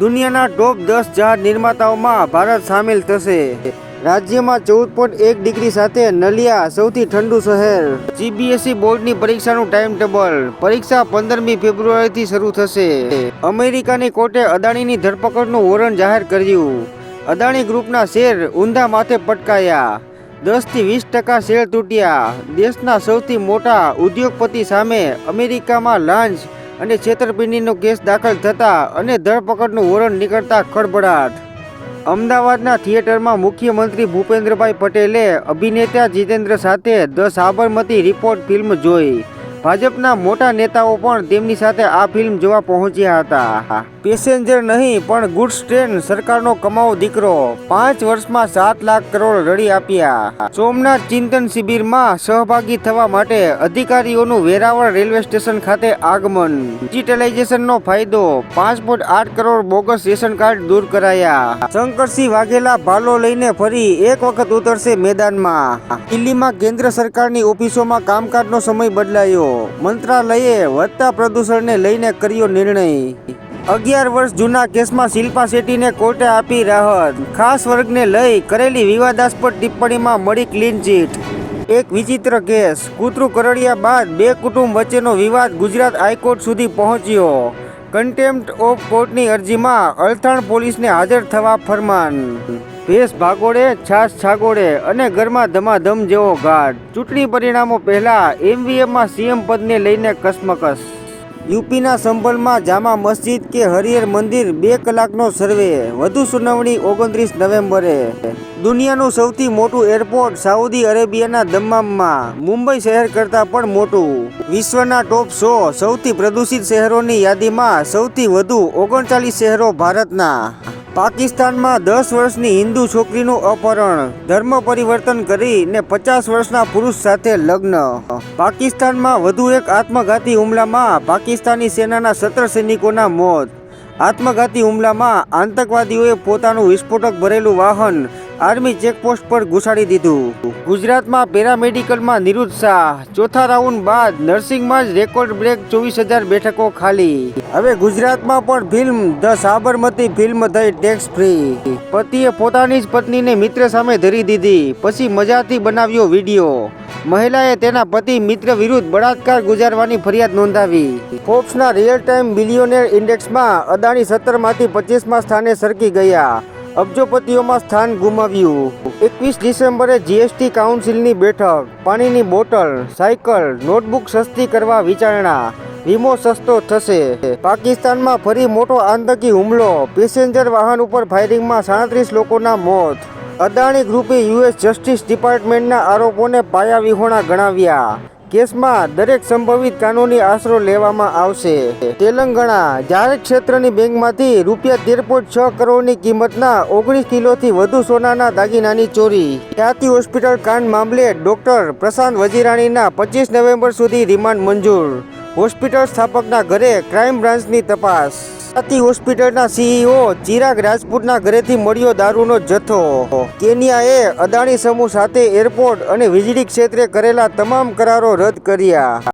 દુનિયાના ટોપ દસ જહાજ નિર્માતાઓમાં ભારત સામેલ થશે. રાજ્યમાં ચૌદ પોઈન્ટ એક ડિગ્રી સાથે નલિયા સૌથી ઠંડુ શહેર. સીબીએસઈ બોર્ડની પરીક્ષાનું ટાઈમ ટેબલ પરીક્ષા પંદરમી ફેબ્રુઆરીથી શરૂ થશે. અમેરિકાની કોર્ટે અદાણીની ધરપકડનું વોરંટ જાહેર કર્યું. અદાણી ગ્રુપના શેર ઊંધા માથે પટકાયા. દસથી વીસ ટકા શેર તૂટ્યા. દેશના સૌથી મોટા ઉદ્યોગપતિ સામે અમેરિકામાં લાંચ અને છેતરપિંડીનો કેસ દાખલ થતા અને ધરપકડનું વોરંટ નીકળતા ખળભળાટ. અમદાવાદના થિયેટરમાં મુખ્યમંત્રી ભૂપેન્દ્રભાઈ પટેલે અભિનેતા જીતેન્દ્ર સાથે ધ સાબરમતી રિપોર્ટ ફિલ્મ જોઈ. ભાજપના મોટા નેતાઓ પણ તેમની સાથે આ ફિલ્મ જોવા પહોંચ્યા હતા. પેસેન્જર નહીં, પણ ગુડ્સ ટ્રેન સરકારનો કમાવો દીકરો. પાંચ વર્ષમાં સાત લાખ કરોડ રડી આપ્યા. સોમનાથ ચિંતન શિબિરમાં સહભાગી થવા માટે અધિકારીઓનું વેરાવળ રેલવે સ્ટેશન ખાતે આગમન. ડિજિટલાઇઝેશનનો ફાયદો, પાંચ પોઈન્ટ આઠ કરોડ બોગસ રેશન કાર્ડ દૂર કરાયા. શંકરસિંહ વાઘેલા ભાલો લઈને ફરી એક વખત ઉતરશે મેદાનમાં. દિલ્હીમાં કેન્દ્ર સરકારની ઓફિસોમાં કામકાજનો સમય બદલાયો. મંત્રાલયે વધતા પ્રદૂષણને લઈને કર્યો નિર્ણય. અગિયાર વર્ષ જૂના કેસમાં શિલ્પા શેટ્ટીને કોર્ટે આપી રાહત. ખાસ વર્ગને લઈ કરેલી વિવાદાસ્પદ ટિપ્પણીમાં મળી ક્લીન ચીટ. એક વિચિત્ર કેસ. કૂતરું કરડ્યા બાદ બે કુટુંબ વચ્ચેનો વિવાદ ગુજરાત હાઈકોર્ટ સુધી પહોંચ્યો. કન્ટેમ્પ્ટ ઓફ કોર્ટની અરજીમાં અલથાણ પોલીસને હાજર થવા ફરમાન. ભેસ ભાગોળે છાસ છાગોળે અને ઘરમાં ધમાધમ જેવો ગાઢ ચૂંટણી પરિણામો પહેલા એમવીએમમાં સીએમ પદને લઈને કસમકસ. યુપીના સંભલમાં જામા મસ્જિદ કે હરિહર મંદિર બે કલાકનો સર્વે. વધુ સુનાવણી ઓગણત્રીસ નવેમ્બરે. દુનિયાનું સૌથી મોટું એરપોર્ટ સાઉદી અરેબિયાના દમ્મામમાં. મુંબઈ શહેર કરતાં પણ મોટું. વિશ્વના ટોપ સો સૌથી પ્રદૂષિત શહેરોની યાદીમાં સૌથી વધુ ઓગણચાલીસ શહેરો ભારતના. પાકિસ્તાનમાં દસ વર્ષની હિન્દુ છોકરીનું અપહરણ. ધર્મ પરિવર્તન કરી ને પચાસ વર્ષના પુરુષ સાથે લગ્ન. પાકિસ્તાનમાં વધુ એક આત્મઘાતી હુમલામાં પાકિસ્તાની સેનાના સત્તર સૈનિકોના મોત. આત્મઘાતી હુમલામાં આતંકવાદીઓએ પોતાનું વિસ્ફોટક ભરેલું વાહન આર્મી ચેકપોસ્ટ પર ઘુસાડી દીધું. ગુજરાતમાં પેરામેડિકલમાં નિરુત્સાહ ચોથા રાઉન્ડ બાદ નર્સિંગમાં જ રેકોર્ડ બ્રેક ચોવીસ હજાર બેઠકો ખાલી. હવે ગુજરાતમાં પણ ફિલ્મ ધ સાબરમતી ફિલ્મ થઈ ટેક્સ ફ્રી પતિએ પોતાની જ પત્નીને મિત્ર સામે ધરી દીધી. પછી મજાથી બનાવ્યો વીડિયો. મહિલાએ તેના પતિ મિત્ર વિરુદ્ધ બળાત્કાર ગુજારવાની ફરિયાદ નોંધાવી. ફોર્બ્સના રિયલ ટાઈમ બિલિયોનેર ઇન્ડેક્સમાં અદાણી સત્તરમાંથી પચીસમાં સ્થાને સરકી ગયા. અબજોપતિઓમાં સ્થાન ગુમાવ્યું. એકવીસ ડિસેમ્બરે જીએસટી કાઉન્સિલની બેઠક, પાણીની બોટલ, સાયકલ, નોટબુક સસ્તી કરવા વિચારણા, વીમો સસ્તો થશે. પાકિસ્તાનમાં ફરી મોટો આતંકી હુમલો, પેસેન્જર વાહન ઉપર ફાયરિંગમાં સાડત્રીસ લોકોના મોત. અદાણી ગ્રુપે યુએસ જસ્ટિસ ડિપાર્ટમેન્ટના આરોપોને પાયા વિહોણા ગણાવ્યા. કેસમાં દરેક સંભવિત કાનૂની આશરો લેવામાં આવશે. તેલંગણા જાહેર ક્ષેત્રની બેંકમાંથી રૂપિયા તેર પોઈન્ટ છ કરોડની કિંમતના ઓગણીસ કિલોથી વધુ સોનાના દાગીનાની ચોરી. ખ્યાતિ હોસ્પિટલ કાંડ મામલે ડોક્ટર પ્રશાંત વજીરાણીના પચીસ નવેમ્બર સુધી રિમાન્ડ મંજૂર. હોસ્પિટલ સ્થાપકના ઘરે ક્રાઇમ બ્રાન્ચની તપાસ. ખ્યાતિ હોસ્પિટલના સીઈઓ ચિરાગ રાજપૂતના ઘરેથી મળ્યો દારૂનો જથ્થો. કેન્યાએ અદાણી સમૂહ સાથે એરપોર્ટ અને વીજળી ક્ષેત્રે કરેલા તમામ કરારો રદ કર્યા.